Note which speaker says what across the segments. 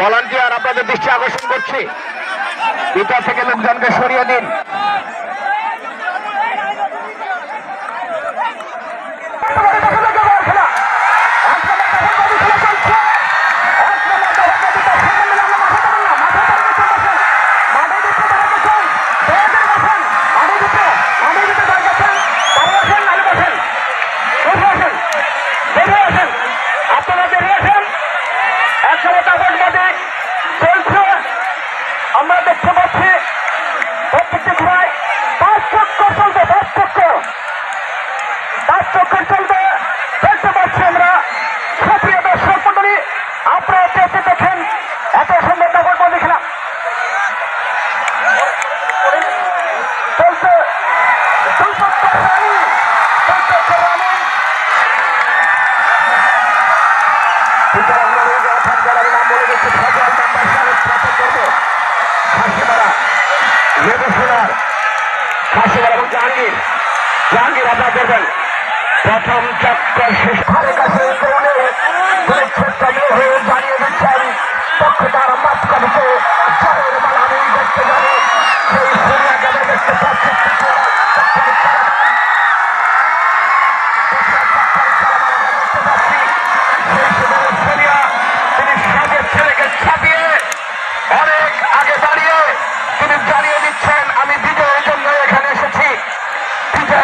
Speaker 1: Volunteer আপনাদের দৃষ্টি আকর্ষণ করছি। ভিতর থেকে লোকজনকে সরিয়ে দিন
Speaker 2: আপনারা বেরিয়ে আসেন একসময় তাপস মাঝে চলছে আমরা দেখতে পাচ্ছি প্রত্যেকটি ঘোড়ায় পাঁচ চক্কর চলবে পাঁচ চক্কর পাঁচ চলবে দেখতে পাচ্ছি আমরা। সক্রিয় দর্শক মন্ডলী, আপনারা চেষ্টা দেখেন, এত সুন্দর তাপস মাঝে খেলা চলছে
Speaker 1: লেবু সোনার খাসিমারা এবং জাহাঙ্গীর। জাহাঙ্গীর আপনার করবেন প্রথম চক্কর শেষ।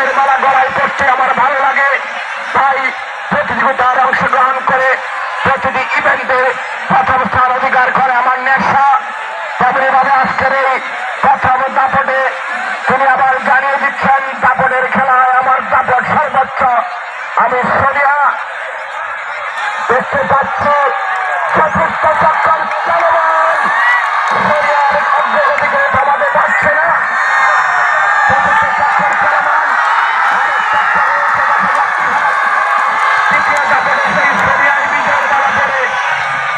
Speaker 1: বিজয়ের মালা গলায় পড়তে আমার ভালো লাগে। তাই প্রতিযোগিতার অংশগ্রহণ করে প্রতিটি ইভেন্টে প্রথম স্থান অধিকার করে আমার নেশা। তেমনিভাবে আজকের এই প্রথম দাপটে তিনি আবার জানিয়ে দিচ্ছেন, দাপটের খেলায় আমার দাপট সর্বোচ্চ। আমি সোনিয়া দেখতে পাচ্ছি, চতুর্থ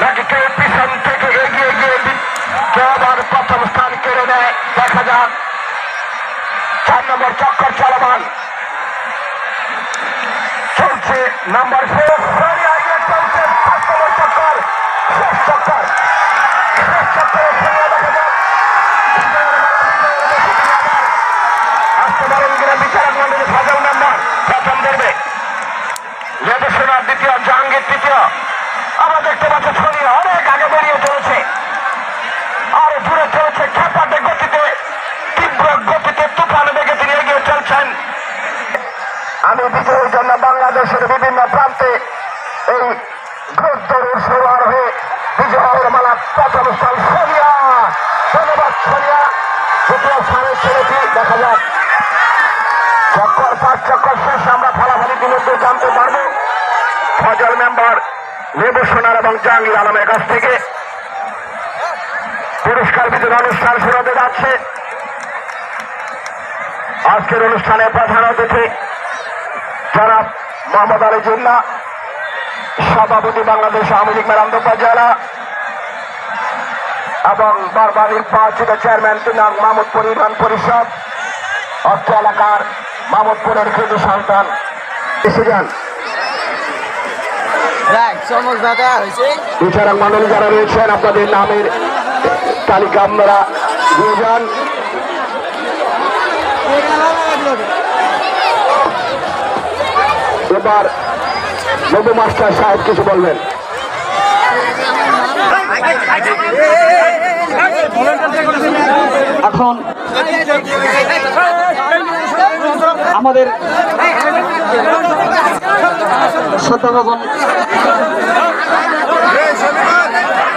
Speaker 1: নাকি কেউ পিছন থেকে এগিয়ে গিয়ে কেউ আবার প্রথম স্থান কেড়ে নেয় দেখা যাক চার নম্বর চক্কর চলমান চলছে নাম্বার ফোর চলছে চক্কর শেষ চক্কর শেষ চক্করে তৃতীয় আমরা দেখতে পাচ্ছি সোনিয়া অনেক আগে বেরিয়ে চলেছে আর দূরে চলেছে খেপাটে গতিতে, তীব্র গতিতে তুফান বেগে তিনি এগিয়ে চলছেন। আমি বিজয়ের জন্য বাংলাদেশের বিভিন্ন প্রান্তে এই ঘোরদৌড়ের সবার হয়ে বিজয়ের মালা প্রথম স্থান সোনিয়া। ধন্যবাদ সোনিয়া। দ্বিতীয় স্থানের ছেলেটি দেখা যাক। চক্কর পাঁচ, চক্কর শেষ, আমরা ফলাফল ইতিমধ্যে জানতে পারব। ফজল মেম্বার লেবু সোনার এবং জাহাঙ্গীর আলমের কাছ থেকে পুরস্কার বিতরণ অনুষ্ঠান শুরু হতে যাচ্ছে। আজকের অনুষ্ঠানে প্রধান অতিথি জনাব মোহাম্মদ আলী জিন্না, সভাপতি বাংলাদেশ আওয়ামী লীগ মেরান্দপা জেলা এবং বারবার নির্বাচিত চেয়ারম্যান তিনাং মাহমুদপুর ইউনিয়ন পরিষদ, অর্থ এলাকার মাহমুদপুরের কৃতি সন্তান। এসে বিচারক মন্ডলী যারা রয়েছেন আপনাদের নামের তালিকা আপনারা দিয়ে যান। এবার নবু মাস্টার সাহেব কিছু বলবেন।
Speaker 3: এখন আমাদের শ্রদ্ধাভবন